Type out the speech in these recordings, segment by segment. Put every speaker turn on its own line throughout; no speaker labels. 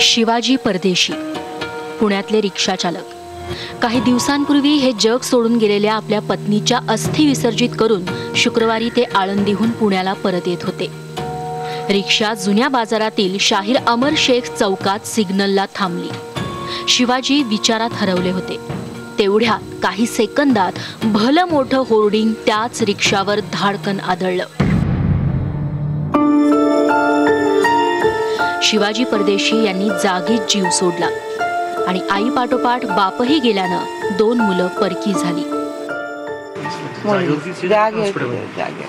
शिवाजी परदेशी पुण्यातले रिक्षाचालक. काही दिवसांपूर्वी हे जग सोडून गेलेल्या आपल्या पत्नीच्या अस्थि विसर्जित करून शुक्रवारी ते आळंदीहून पुण्याला परत येत होते. रिक्षा जुन्या बाजारातील शाहीर अमर शेख चौकात सिग्नलला थांबली. शिवाजी विचारात हरवले होते. तेवढ्यात काही सेकंदात भलं मोठं होर्डिंग त्याच रिक्षावर धाडकन आदळलं. शिवाजी परदेशी यांनी जागीच जीव सोडला. आणि आई पाठोपाठ बापही गेल्यानं दोन मुलं परकी झाली.
मुलगी जागे जागे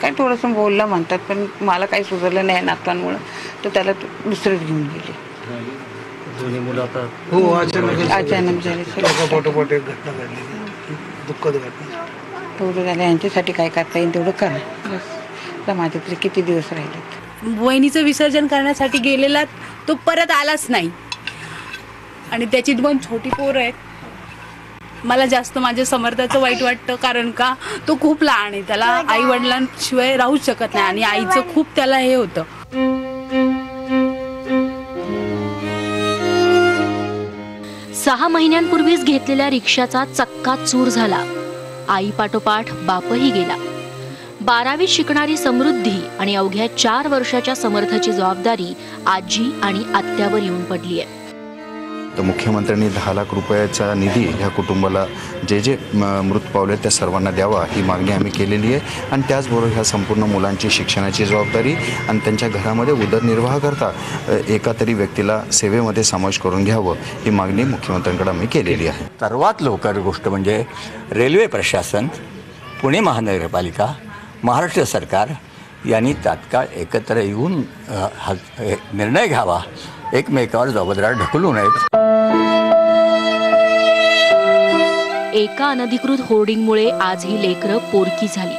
काय थोडंसं बोललं म्हणतात पण मला काही सुधारलं नाही नातवांमुळं. तर त्याला दुसरेच घेऊन गेले.
दोन्ही मुलं आता
हो अचानक
अचानक झाले.
दुःखद घटना.
तेवढं झालं यांच्यासाठी काय करता येईल तेवढं करा. तरी किती दिवस राहिलेत?
वहिनीचं विसर्जन करण्यासाठी गेलेला तो परत आलाच नाही. आणि त्याची दोन छोटी पोरं आहेत. मला जास्त माझ्या समर्थाचं वाईट वाटतं कारण का तो खूप लहान आहे. त्याला आई वडिलांशिवाय राहूच शकत नाही आणि आईचं खूप त्याला हे होतं.
सहा महिन्यांपूर्वीच घेतलेल्या रिक्षाचा चक्का चूर झाला. आई पाठोपाठ बापही गेला. बारावीत शिकणारी समृद्धी आणि अवघ्या चार वर्षाच्या समर्थाची जबाबदारी आजी आणि आत्यावर येऊन पडली आहे
तर मुख्यमंत्र्यांनी दहा लाख रुपयाचा निधी ह्या कुटुंबाला जे जे मृत पावले त्या सर्वांना द्यावा ही मागणी आम्ही केलेली आहे. आणि त्याचबरोबर ह्या संपूर्ण मुलांची शिक्षणाची जबाबदारी आणि त्यांच्या घरामध्ये उदरनिर्वाह करता एका तरी व्यक्तीला सेवेमध्ये समावेश करून घ्यावं ही मागणी मुख्यमंत्र्यांकडे आम्ही केलेली आहे.
सर्वात लवकर गोष्ट म्हणजे रेल्वे प्रशासन पुणे महानगरपालिका महाराष्ट्र सरकार यांनी तात्काळ एकत्र येऊन हा निर्णय घ्यावा. एकमेकावर जबाबदार ढकलू नयेत.
एका अनधिकृत होर्डिंगमुळे आज ही लेकरं पोरकी झाली.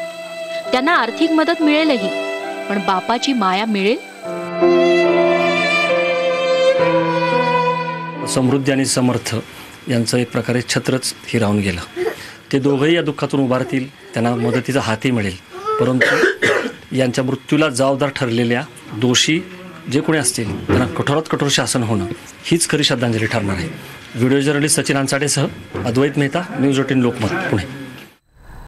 त्यांना आर्थिक मदत मिळेलही पण बापाची माया मिळेल?
समृद्धी आणि समर्थ यांचं एक प्रकारे छत्रच हिरावून गेलं. ते दोघंही या दुःखातून उभारतील त्यांना मदतीचा हाती मिळेल. परंतु यांच्या मृत्यूला जबाबदार ठरलेल्या दोषी जे कोणी असतील त्यांना कठोरात कठोर शासन होणं हीच खरी श्रद्धांजली ठरणार आहे. व्हिडिओ जर्नलिस्ट सचिन अंचाडेसह अद्वैत मेहता न्यूज एटीन लोकमत पुणे.